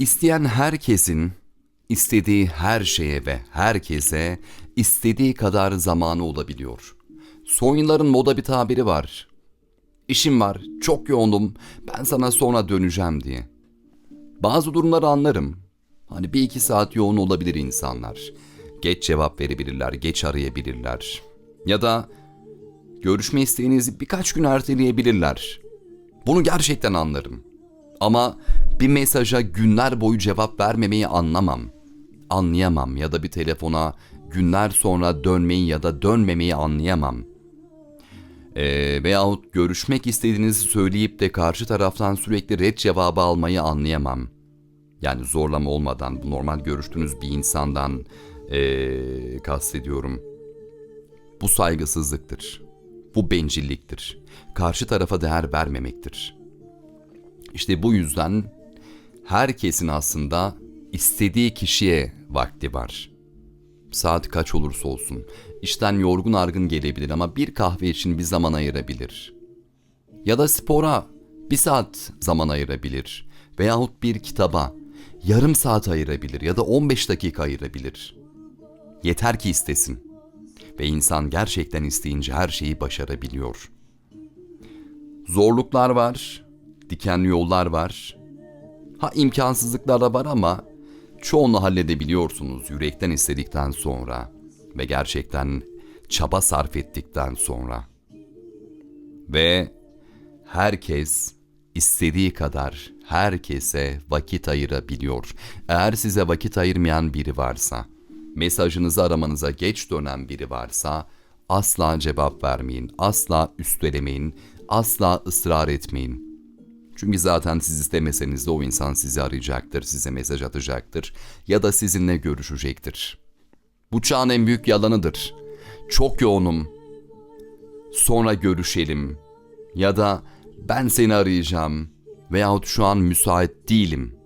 İsteyen herkesin istediği her şeye ve herkese istediği kadar zamanı olabiliyor. Son yılların moda bir tabiri var. İşim var, çok yoğunum, ben sana sonra döneceğim diye. Bazı durumları anlarım. Hani bir iki saat yoğun olabilir insanlar. Geç cevap verebilirler, geç arayabilirler. Ya da görüşme isteğinizi birkaç gün erteleyebilirler. Bunu gerçekten anlarım. Ama bir mesaja günler boyu cevap vermemeyi anlamam. Anlayamam ya da bir telefona günler sonra dönmeyi ya da dönmemeyi anlayamam. Ee, veyahut görüşmek istediğinizi söyleyip de karşı taraftan sürekli red cevabı almayı anlayamam. Yani zorlama olmadan bu normal görüştüğünüz bir insandan ee, kastediyorum. Bu saygısızlıktır. Bu bencilliktir. Karşı tarafa değer vermemektir. İşte bu yüzden herkesin aslında istediği kişiye vakti var. Saat kaç olursa olsun. işten yorgun argın gelebilir ama bir kahve için bir zaman ayırabilir. Ya da spora bir saat zaman ayırabilir. Veyahut bir kitaba yarım saat ayırabilir ya da 15 dakika ayırabilir. Yeter ki istesin. Ve insan gerçekten isteyince her şeyi başarabiliyor. Zorluklar var, dikenli yollar var. Ha imkansızlıklar da var ama çoğunu halledebiliyorsunuz yürekten istedikten sonra ve gerçekten çaba sarf ettikten sonra. Ve herkes istediği kadar herkese vakit ayırabiliyor. Eğer size vakit ayırmayan biri varsa, mesajınızı aramanıza geç dönen biri varsa asla cevap vermeyin, asla üstelemeyin, asla ısrar etmeyin. Çünkü zaten siz istemeseniz de o insan sizi arayacaktır, size mesaj atacaktır ya da sizinle görüşecektir. Bu çağın en büyük yalanıdır. Çok yoğunum. Sonra görüşelim. Ya da ben seni arayacağım veyahut şu an müsait değilim.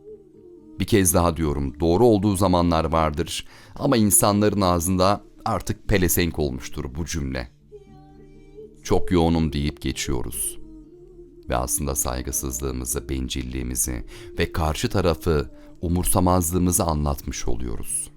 Bir kez daha diyorum doğru olduğu zamanlar vardır ama insanların ağzında artık pelesenk olmuştur bu cümle. Çok yoğunum deyip geçiyoruz ve aslında saygısızlığımızı, bencilliğimizi ve karşı tarafı umursamazlığımızı anlatmış oluyoruz.